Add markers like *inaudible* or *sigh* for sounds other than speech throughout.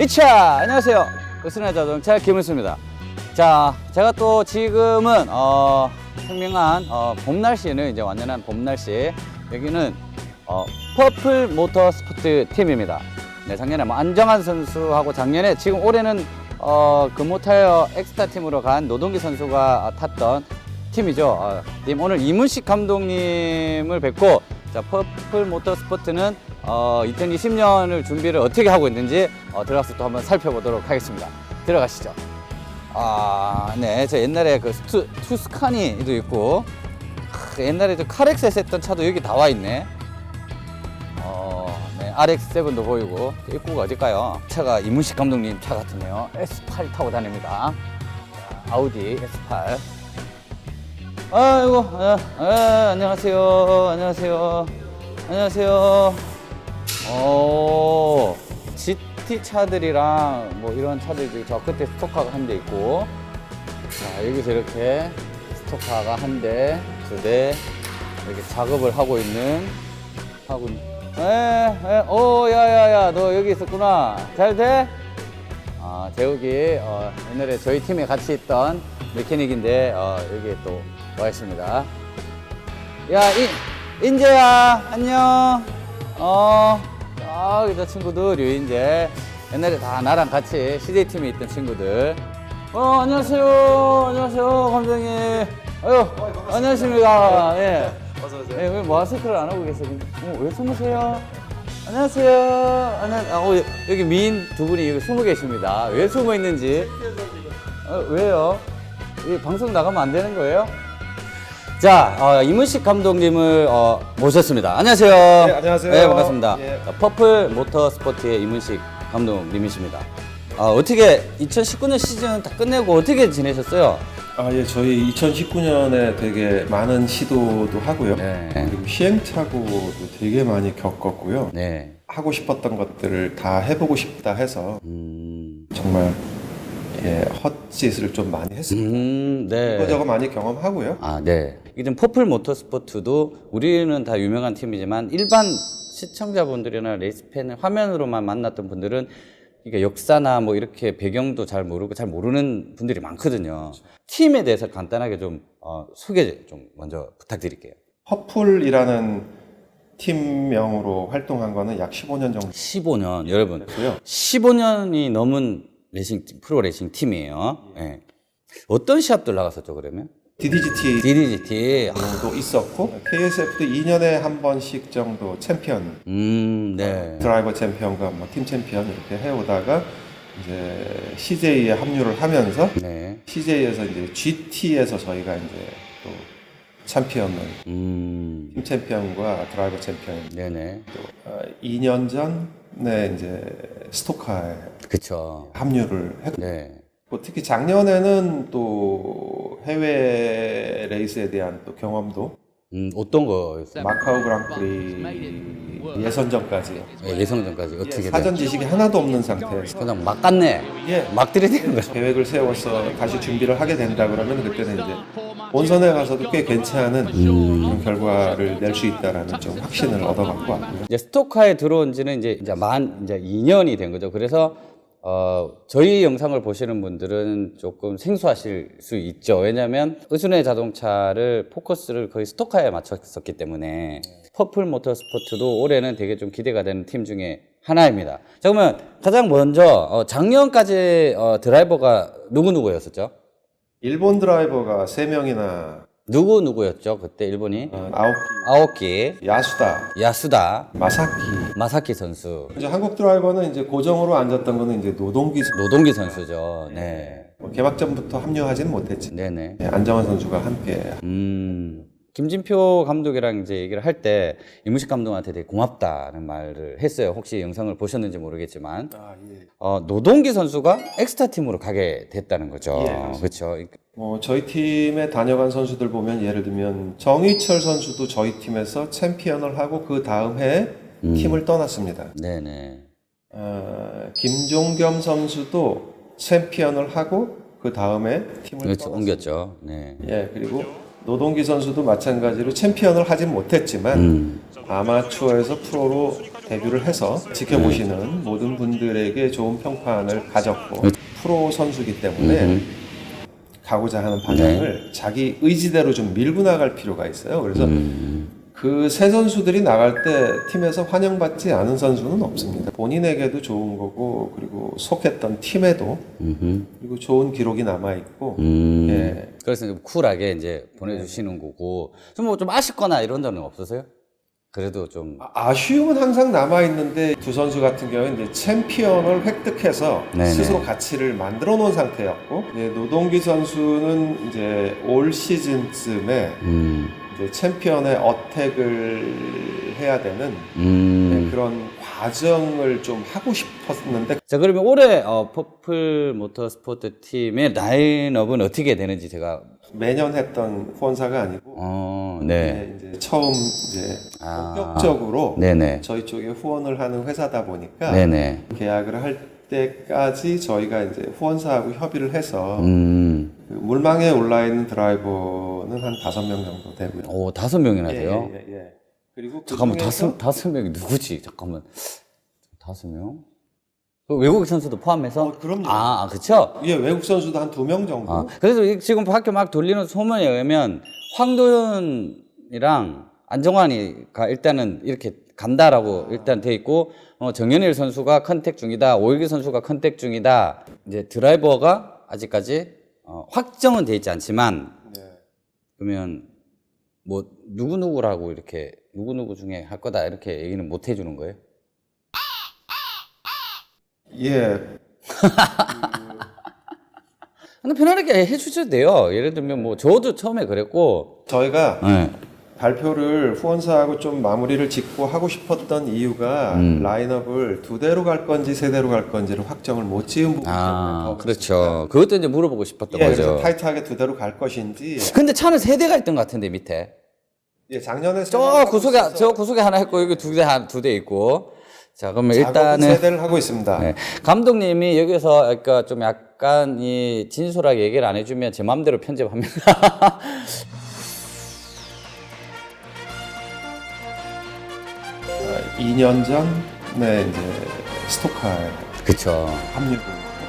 이차 안녕하세요. 으스나 자동차 김은수입니다. 자 제가 또 지금은 어 생명한 어, 봄 날씨는 이제 완연한 봄 날씨. 여기는 어, 퍼플 모터 스포츠 팀입니다. 네 작년에 뭐 안정환 선수하고 작년에 지금 올해는 어, 금호타이어 엑스타 팀으로 간 노동기 선수가 어, 탔던 팀이죠. 어, 님 오늘 이문식 감독님을 뵙고 자 퍼플 모터 스포츠는 어, 2020년을 준비를 어떻게 하고 있는지 어, 들어가서 또 한번 살펴보도록 하겠습니다. 들어가시죠. 아, 네, 저 옛날에 그 투, 투스카니도 있고 크, 옛날에 저 카렉스에서 했던 차도 여기 나와 있네. 어, 네, RX7도 보이고 입구가 어딜까요? 차가 이문식 감독님 차 같으네요. S8 타고 다닙니다. 자, 아우디 S8. 아이고, 아, 아, 안녕하세요. 안녕하세요. 안녕하세요. 오, GT 차들이랑 뭐 이런 차들이 저 끝에 스토카가 한 대 있고, 자, 여기서 이렇게 스토카가 한 대, 두 대, 이렇게 작업을 하고 있는, 하고. 에, 에, 오, 야, 야, 야, 너 여기 있었구나. 잘 돼? 아, 재욱이, 어, 옛날에 저희 팀에 같이 있던 메케닉인데, 어, 여기에 또와 있습니다. 야, 인, 인재야, 안녕. 어, 저기 저 친구들, 유인재. 옛날에 다 나랑 같이 CJ팀에 있던 친구들. 어, 안녕하세요. 안녕하세요, 감독님. 아유, 안녕하십니까. 예. 어서 오세요. 예, 왜 마스크를 안 하고 계세요? 어, 왜 숨으세요? 안녕하세요. 안녕, 아, 어, 여기 미인 두 분이 여기 숨어 계십니다. 왜 숨어 있는지. 어, 왜요? 이 방송 나가면 안 되는 거예요? 자, 어, 이문식 감독님을 어, 모셨습니다. 안녕하세요. 네, 안녕하세요. 네, 반갑습니다. 예. 자, 퍼플 모터 스포츠의 이문식 감독님이십니다. 아, 어떻게 2019년 시즌 다 끝내고 어떻게 지내셨어요? 아, 예, 저희 2019년에 되게 많은 시도도 하고요. 네. 그리고 시행착오도 되게 많이 겪었고요. 네. 하고 싶었던 것들을 다 해보고 싶다 해서 음, 정말 예, 헛짓을 좀 많이 했습니다. 음, 네. 이거저거 많이 경험하고요. 아, 네. 이든 퍼플 모터스포츠도 우리는 다 유명한 팀이지만 일반 시청자분들이나 레이스 팬을 화면으로만 만났던 분들은 그러니까 역사나 뭐 이렇게 배경도 잘 모르고 잘 모르는 분들이 많거든요. 팀에 대해서 간단하게 좀 어, 소개 좀 먼저 부탁드릴게요. 퍼플이라는 팀명으로 활동한 거는 약 15년 정도 15년 여러분 됐고요. 15년이 넘은 레이싱 팀, 프로 레이싱 팀이에요. 예. 어떤 시합들 나갔었죠 그러면? DDGT DDGT. 아, 도 있었고 KSF도 2년에 한 번씩 정도 챔피언 음, 네. 드라이버 챔피언과 뭐 팀 챔피언 이렇게 해오다가 이제 CJ에 합류를 하면서 네. CJ에서 이제 GT에서 저희가 이제 또 챔피언을 음, 팀 챔피언과 드라이버 챔피언 네네. 또 어, 2년 전에 이제 스토카에 그쵸. 합류를 했고 네. 뭐 특히 작년에는 또 해외 레이스에 대한 또 경험도 음, 어떤 거였어요? 마카오 그랑프리 예선전까지 예, 예선전까지 어떻게 사전 돼? 지식이 하나도 없는 상태에서 그냥 막 갔네. 예. 막 들이대는 거죠. 계획을 세워서 다시 준비를 하게 된다 그러면 그때는 이제 본선에 가서도 꽤 괜찮은 그런 결과를 낼 수 있다라는 좀 확신을 얻어갖고 왔고요. 이제 스토카에 들어온 지는 이제, 이제 만, 이제 2년이 된 거죠. 그래서, 어, 저희 영상을 보시는 분들은 조금 생소하실 수 있죠. 왜냐면, 의순의 자동차를, 포커스를 거의 스토카에 맞췄었기 때문에, 퍼플 모터 스포츠도 올해는 되게 좀 기대가 되는 팀 중에 하나입니다. 자, 그러면 가장 먼저, 어, 작년까지, 어, 드라이버가 누구누구였었죠? 일본 드라이버가 3명이나 누구 누구였죠? 그때 일본이? 어, 아오키, 아오키, 야수다, 야수다, 마사키. 마사키 선수, 이제 한국 드라이버는 이제 고정으로 앉았던 거는 이제 노동기 선- 노동기 선수죠. 네. 뭐 개막전부터 합류하지는 못했지. 네네. 네, 안정환 선수가 함께 음. 김진표 감독이랑 이제 얘기를 할 때 이무식 감독한테 되게 고맙다는 말을 했어요. 혹시 영상을 보셨는지 모르겠지만 아, 예. 어, 노동기 선수가 엑스타 팀으로 가게 됐다는 거죠. 예. 그렇죠. 뭐 저희 팀에 다녀간 선수들 보면 예를 들면 정희철 선수도 저희 팀에서 챔피언을 하고 그 다음 해에 음. 팀을 떠났습니다. 네네. 어, 김종겸 선수도 챔피언을 하고 그 다음에 팀을 그렇죠. 떠났습니다. 옮겼죠. 네. 예 그리고 노동기 선수도 마찬가지로 챔피언을 하진 못했지만 음. 아마추어에서 프로로 데뷔를 해서 지켜보시는 모든 분들에게 좋은 평판을 가졌고 프로 선수기 때문에 가고자 하는 방향을 자기 의지대로 좀 밀고 나갈 필요가 있어요. 그래서 그새 선수들이 나갈 때 팀에서 환영받지 않은 선수는 없습니다. 본인에게도 좋은 거고 그리고 속했던 팀에도 그리고 좋은 기록이 남아 있고 음. 예. 그래서 좀 쿨하게 이제 보내주시는 거고 좀뭐좀 아쉽거나 이런 점은 없으세요? 그래도 좀 아- 아쉬움은 항상 남아 있는데 두 선수 같은 경우는 이제 챔피언을 획득해서 네네. 스스로 가치를 만들어 놓은 상태였고 이제 노동기 선수는 이제 올 시즌쯤에 음, 이제 챔피언의 어택을 해야 되는 음. 네, 그런 과정을 좀 하고 싶었는데 자 그러면 올해 어, 퍼플 모터스포트 팀의 라인업은 어떻게 되는지 제가 매년 했던 후원사가 아니고 어, 네, 이제 처음 이제 아. 본격적으로 네네, 저희 쪽에 후원을 하는 회사다 보니까 네네, 계약을 할 때까지 저희가 이제 후원사하고 협의를 해서 음, 그 물망에 올라 있는 드라이버는 한 다섯 명 정도 되고요. 오 다섯 명이나 돼요. 예, 예, 예. 그리고 그 잠깐만 중에서 다섯 다섯 명이 누구지? 잠깐만 다섯 명? 그 외국 선수도 포함해서? 어, 그럼요. 아, 아 그렇죠. 예, 외국 선수도 한 두 명 정도. 아, 그래서 이- 지금 학교 막 돌리는 소문에 의하면 황도현이랑 안정환이가 일단은 이렇게 간다라고 일단 돼 있고 어, 정현일 선수가 컨택 중이다. 오일기 선수가 컨택 중이다. 이제 드라이버가 아직까지 어, 확정은 돼 있지 않지만 네. 그러면 뭐 누구 누구라고 이렇게 누구 누구 중에 할 거다 이렇게 얘기는 못 해주는 거예요? 예, 근데 편안하게 해주셔도 돼요. 예를 들면 뭐 저도 처음에 그랬고 저희가 네. 발표를 후원사하고 좀 마무리를 짓고 하고 싶었던 이유가 음. 라인업을 두 대로 갈 건지 세 대로 갈 건지를 확정을 못 지은 부분 아, 더 그렇죠. 그것도 이제 물어보고 싶었던 예, 거죠. 그래서 타이트하게 두 대로 갈 것인지 근데 차는 세 대가 있던 것 같은데 밑에. 예, 작년에 저 구석에 저 구석에 하나 있고 여기 두 대 한 두 대 있고. 자, 그러면 일단은 세 일단은 대를 하고 있습니다. 네. 감독님이 여기서 그러니까 좀 약간 이 진솔하게 얘기를 안 해주면 제 마음대로 편집합니다. *laughs* 2년 전에 이제 스토카에 그렇죠. 합류고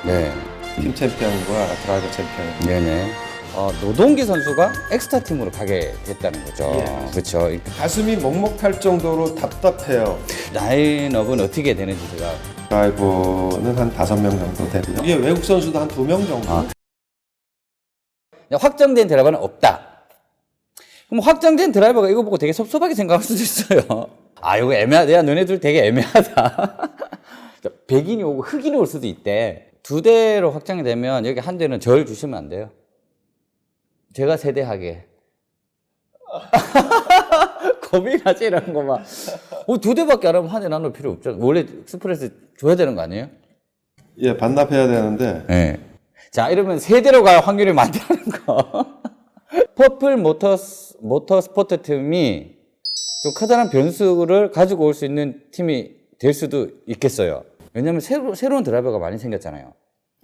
네, 팀 챔피언과 드라이버 챔피언. 네네. 어, 노동기 선수가 엑스타 팀으로 가게 됐다는 거죠. 예. 그렇죠. 가슴이 먹먹할 정도로 답답해요. 라인업은 어떻게 되는지 제가 드라이버는 한 다섯 명 정도 되고요. 예, 외국 선수도 한 두 명 정도. 아. 확정된 드라이버는 없다. 그럼 확정된 드라이버가 이거 보고 되게 섭섭하게 생각할 수도 있어요. 아, 이거 애매하다. 야, 너네들 되게 애매하다. *laughs* 백인이 오고 흑인이 올 수도 있대. 두 대로 확정이 되면 여기 한 대는 절 주시면 안 돼요. 제가 세대하게. 고민하지, 이런 거 막. 어, 두 대밖에 안 하면 한 대 나눌 필요 없잖아. 원래 익스프레스 줘야 되는 거 아니에요? 예, 반납해야 되는데 네. 자, 이러면 세 대로 갈 확률이 많다는 거. *laughs* 퍼플 모터스, 모터 스포트 팀이 좀 커다란 변수를 가지고 올 수 있는 팀이 될 수도 있겠어요. 왜냐면 새로, 새로운 드라이버가 많이 생겼잖아요.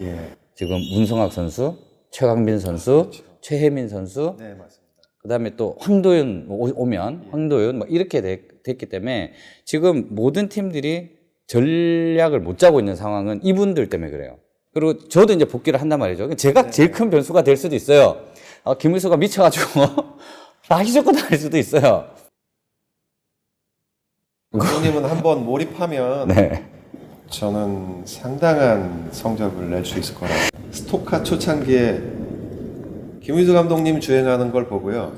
예, 지금 문성학 선수, 최강빈 선수, 최혜민 선수, 네 맞습니다. 그 다음에 또 황도현 오- 오면 황도현 뭐 이렇게 되- 됐기 때문에 지금 모든 팀들이 전략을 못 짜고 있는 상황은 이분들 때문에 그래요. 그리고 저도 이제 복귀를 한단 말이죠. 제가 제일 큰 변수가 될 수도 있어요. 아, 김일수가 미쳐가지고 다 희적고 다닐 수도 있어요. 감독님은 한번 몰입하면 네. 저는 상당한 성적을 낼 수 있을 거라고. 스토카 초창기에 김의수 감독님 주행하는 걸 보고요.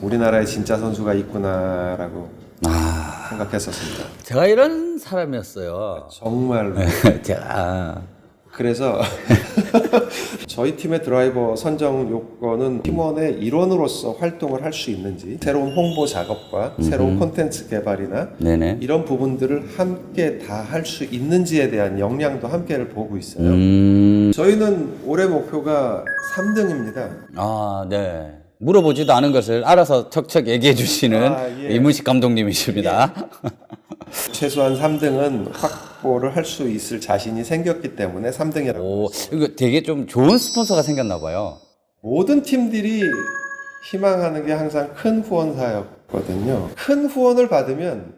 우리나라에 진짜 선수가 있구나라고 아, 생각했었습니다. 제가 이런 사람이었어요. 정말로. *laughs* 제가 그래서 *laughs* 저희 팀의 드라이버 선정 요건은 팀원의 일원으로서 활동을 할 수 있는지 새로운 홍보 작업과 새로운 콘텐츠 개발이나 네네. 이런 부분들을 함께 다 할 수 있는지에 대한 역량도 함께를 보고 있어요. 음, 저희는 올해 목표가 3등입니다. 아, 네. 물어보지도 않은 것을 알아서 척척 얘기해 주시는 아, 예. 이문식 감독님이십니다. *laughs* 최소한 3등은 확보를 할 수 있을 자신이 생겼기 때문에 3등이라고. 오, 이거 되게 좀 좋은 스폰서가 생겼나 봐요. 모든 팀들이 희망하는 게 항상 큰 후원사였거든요. 큰 후원을 받으면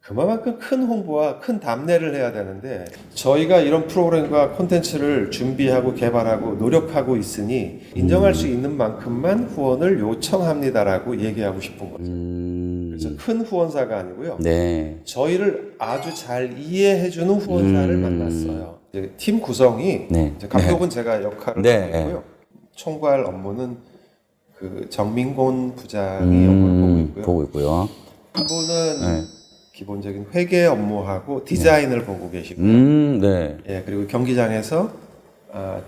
그만큼 큰 홍보와 큰 답례를 해야 되는데 저희가 이런 프로그램과 콘텐츠를 준비하고 개발하고 노력하고 있으니 인정할 수 있는 만큼만 후원을 요청합니다라고 얘기하고 싶은 거죠. 음, 그래서 큰 후원사가 아니고요. 네. 저희를 아주 잘 이해해주는 후원사를 음. 만났어요. 이제 팀 구성이 네. 이제 감독은 제가 역할을 네. 하고 있고요. 총괄 업무는 그 정민곤 부장이 업무를 보고 음, 있고요. 보고 있고요. 한 분은 네. 기본적인 회계 업무하고 디자인을 보고 계시고, 음, 네. 예 그리고 경기장에서 아,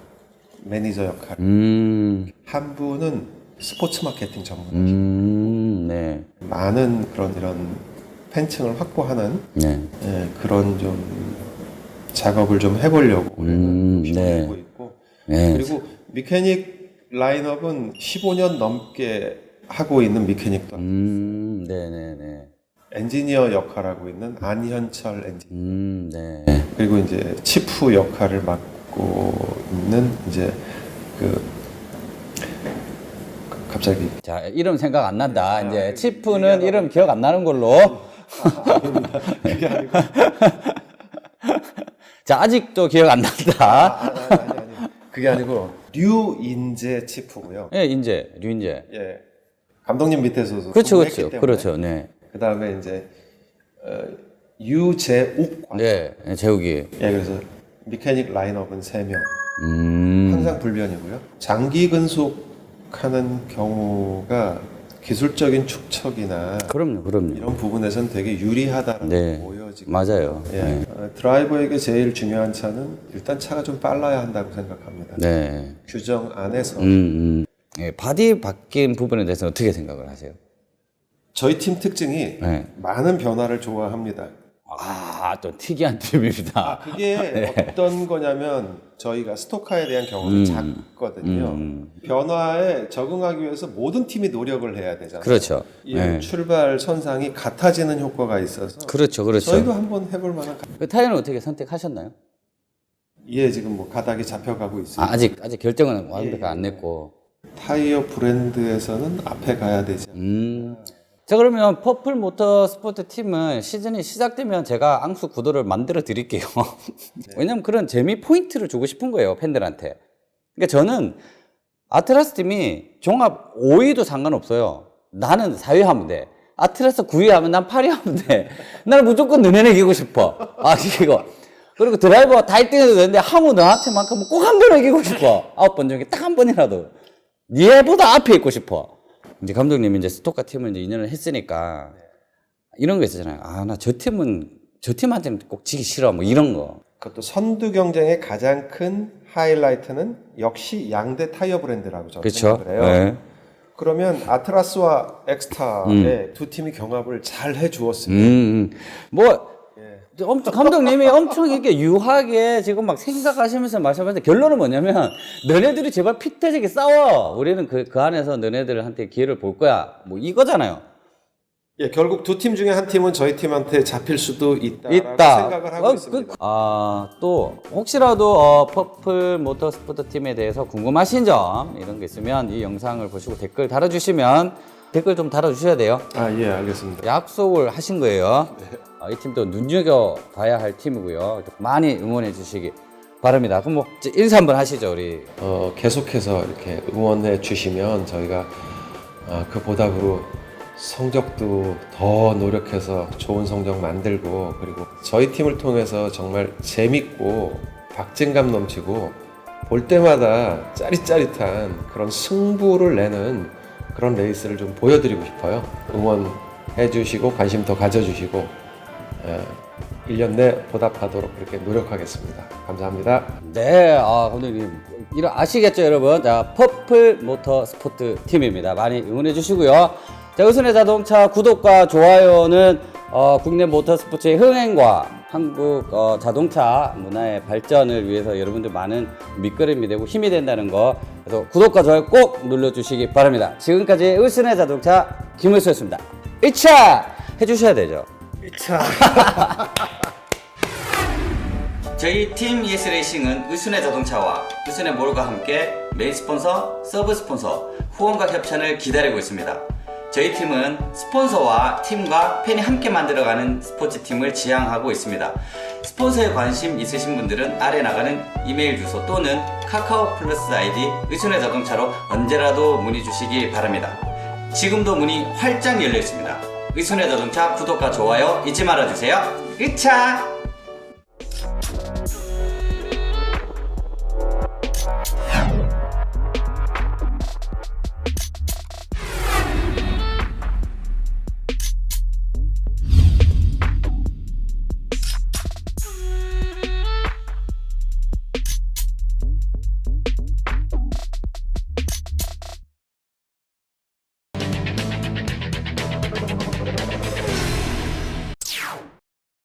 매니저 역할. 음, 한 분은 스포츠 마케팅 전문. 음, 네. 많은 그런 이런 팬층을 확보하는 네. 예, 그런 좀 작업을 좀 해보려고 음, 네. 내고 있고 네. 그리고 미케닉 라인업은 15년 넘게 하고 있는 미케닉도 음, 네네네. 엔지니어 역할하고 있는 안현철 엔지니어 음, 네. 그리고 이제 치프 역할을 맡고 있는 이제 그 갑자기 자, 이름 생각 안 난다. 이제 치프는 이름 기억 안 나는 걸로. 그게 아니고 *laughs* 자, 아직도 기억 안 난다. 아니, 아니, 아니, 아니. 그게 아니고 류인재 치프고요. 예, 인재, 류인재. 예 감독님 밑에서 그렇죠, 그렇죠. 그렇죠. 네. 그 다음에 이제 어, 유재욱 관- 네, 재욱이. 예 그래서 미케닉 라인업은 3명 음, 항상 불변이고요 장기 근속 하는 경우가 기술적인 축척이나 그럼요, 그럼요. 이런 부분에선 되게 유리하다라고 네. 보여지고 맞아요. 예, 네. 어, 드라이버에게 제일 중요한 차는 일단 차가 좀 빨라야 한다고 생각합니다 네. 규정 안에서 음, 음. 예, 바디 바뀐 부분에 대해서 어떻게 생각을 하세요? 저희 팀 특징이 네. 많은 변화를 좋아합니다 아, 또 특이한 *laughs* 팀입니다. 아, 그게 *laughs* 네. 어떤 거냐면 저희가 스토카에 대한 경험이 작거든요. 음. 변화에 적응하기 위해서 모든 팀이 노력을 해야 되잖아요. 그렇죠. 이 네. 출발 선상이 같아지는 효과가 있어서 그렇죠, 그렇죠. 저희도 한번 해볼 만한 가- 그 타이어는 어떻게 선택하셨나요? 예 지금 뭐 가닥이 잡혀가고 있어요. 아, 아직 아직 결정은 완벽히 안 냈고. 타이어 브랜드에서는 앞에 가야 되지. 음. 자 그러면 퍼플 모터 스포트 팀은 시즌이 시작되면 제가 앙수 구도를 만들어 드릴게요. *laughs* 왜냐면 그런 재미 포인트를 주고 싶은 거예요 팬들한테. 그러니까 저는 아트라스 팀이 종합 5위도 상관없어요. 나는 4위 하면 돼. 아트라스 9위 하면 난 8위 하면 돼. *laughs* 나는 무조건 너네는 이기고 싶어. 아 이거. 그리고 드라이버 다 1등해도 되는데 하무 너한테만큼은 꼭 한 번 이기고 싶어. 아홉 번 중에 딱 한 번이라도. 얘보다 앞에 있고 싶어. 이제 감독님이 이제 스토카 팀을 이제 2년을 했으니까 이런 거 있잖아요. 아, 나 저 팀은 저 팀한테는 꼭 지기 싫어. 뭐 이런 거. 그것도 선두 경쟁의 가장 큰 하이라이트는 역시 양대 타이어 브랜드라고 저는 그렇죠. 생각을 해요. 네. 그러면 아트라스와 엑스타의 두 팀이 경합을 잘 해주었습니다. 음, 음. 뭐 엄청 감독님이 엄청 이렇게 유하게 지금 막 생각하시면서 말씀하는데 결론은 뭐냐면 너네들이 제발 핏대지게 싸워. 우리는 그, 그 안에서 너네들한테 기회를 볼 거야. 뭐 이거잖아요. 예, 결국 두 팀 중에 한 팀은 저희 팀한테 잡힐 수도 있다라고 있다. 생각을 하고 어, 있습니다. 그- 아, 또 혹시라도 어, 퍼플 모터스포트 팀에 대해서 궁금하신 점 이런 게 있으면 이 영상을 보시고 댓글 달아주시면 댓글 좀 달아주셔야 돼요. 아, 예, 알겠습니다. 약속을 하신 거예요. 아, 이 팀도 눈여겨 봐야 할 팀이고요. 많이 응원해 주시기 바랍니다. 그럼 뭐 인사 한번 하시죠, 우리. 어, 계속해서 이렇게 응원해 주시면 저희가 어, 그 보답으로 성적도 더 노력해서 좋은 성적 만들고 그리고 저희 팀을 통해서 정말 재밌고 박진감 넘치고 볼 때마다 짜릿짜릿한 그런 승부를 내는 그런 레이스를 좀 보여드리고 싶어요. 응원해 주시고 관심 더 가져주시고 에, 1년 내 보답하도록 그렇게 노력하겠습니다. 감사합니다. 네, 아, 감독님. 이런 아시겠죠, 여러분? 자, 퍼플 모터 스포트 팀입니다. 많이 응원해 주시고요. 자, 의순의 자동차 구독과 좋아요는 어, 국내 모터 스포츠의 흥행과 한국 어, 자동차 문화의 발전을 위해서 여러분들 많은 밑거름이 되고 힘이 된다는 거. 그래서 구독과 좋아요 꼭 눌러주시기 바랍니다. 지금까지 의순의 자동차 김을수였습니다. 1차 해주셔야 되죠. 1차. *laughs* 저희 팀 ES 레이싱은 의순의 자동차와 의순의 몰과 함께 메인 스폰서, 서브 스폰서, 후원과 협찬을 기다리고 있습니다. 저희 팀은 스폰서와 팀과 팬이 함께 만들어가는 스포츠 팀을 지향하고 있습니다. 스폰서에 관심 있으신 분들은 아래 나가는 이메일 주소 또는 카카오 플러스 아이디 의순의 자동차로 언제라도 문의 주시기 바랍니다. 지금도 문이 활짝 열려 있습니다. 의순의 자동차 구독과 좋아요 잊지 말아주세요. 으차!